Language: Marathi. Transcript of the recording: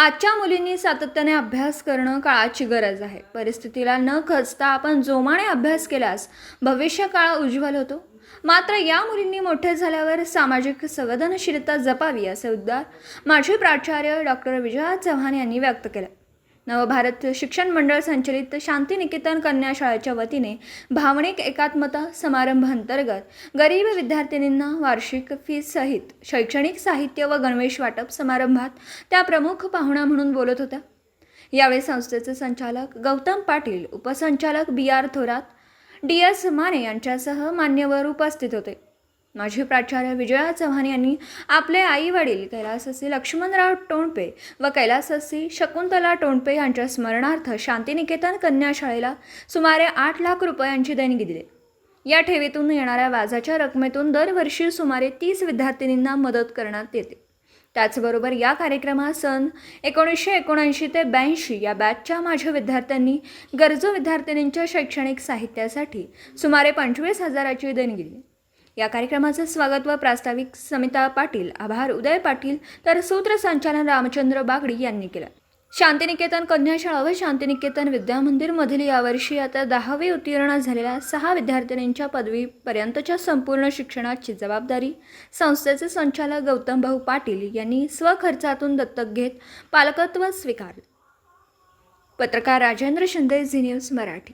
आजच्या मुलींनी सातत्याने अभ्यास करणं काळाची गरज आहे. परिस्थितीला न खचता आपण जोमाने अभ्यास केल्यास भविष्य काळ उज्ज्वल होतो. मात्र या मुलींनी मोठे झाल्यावर सामाजिक संवेदनशीलता जपावी असे उद्गार माजी प्राचार्य डॉक्टर विजया चव्हाण यांनी व्यक्त केले. नवभारत शिक्षण मंडळ संचलित शांतिनिकेतन कन्या शाळेच्या वतीने भावनिक एकात्मता समारंभांतर्गत गरीब विद्यार्थिनींना वार्षिक फीसहित शैक्षणिक साहित्य व गणवेश वाटप समारंभात त्या प्रमुख पाहुणा म्हणून बोलत होत्या. यावेळी संस्थेचे संचालक गौतम पाटील उपसंचालक B R Thorat D S Mane यांच्यासह मान्यवर उपस्थित होते. माजी प्राचार्य विजया चव्हाण यांनी आपले आई वडील कैलाससी लक्ष्मणराव टोणपे व कैलाससी शकुंतला टोणपे यांच्या स्मरणार्थ शांतिनिकेतन कन्या शाळेला सुमारे आठ लाख रुपयांची देणगी दिली. या ठेवीतून येणाऱ्या व्याजाच्या रकमेतून दरवर्षी सुमारे तीस विद्यार्थिनींना मदत करण्यात येते. त्याचबरोबर या कार्यक्रमात सन एकोणीसशे एकोणऐंशी ते ब्याऐंशी या बॅचच्या माझ्या विद्यार्थ्यांनी गरजू विद्यार्थिनींच्या शैक्षणिक साहित्यासाठी सुमारे पंचवीस हजाराची देणगी दिली. या कार्यक्रमाचं स्वागत व प्रास्ताविक समिता पाटील आभार. उदय पाटील तर सूत्रसंचालन रामचंद्र बागडी यांनी केलं. शांतिनिकेतन कन्याशाळा व शांतिनिकेतन विद्यामंदिरमधील यावर्षी आता दहावी उत्तीर्ण झालेल्या सहा विद्यार्थिनींच्या पदवीपर्यंतच्या संपूर्ण शिक्षणाची जबाबदारी संस्थेचे संचालक गौतम भाऊ पाटील यांनी स्वखर्चातून दत्तक घेत पालकत्व स्वीकारले. पत्रकार राजेंद्र शिंदे झी न्यूज मराठी.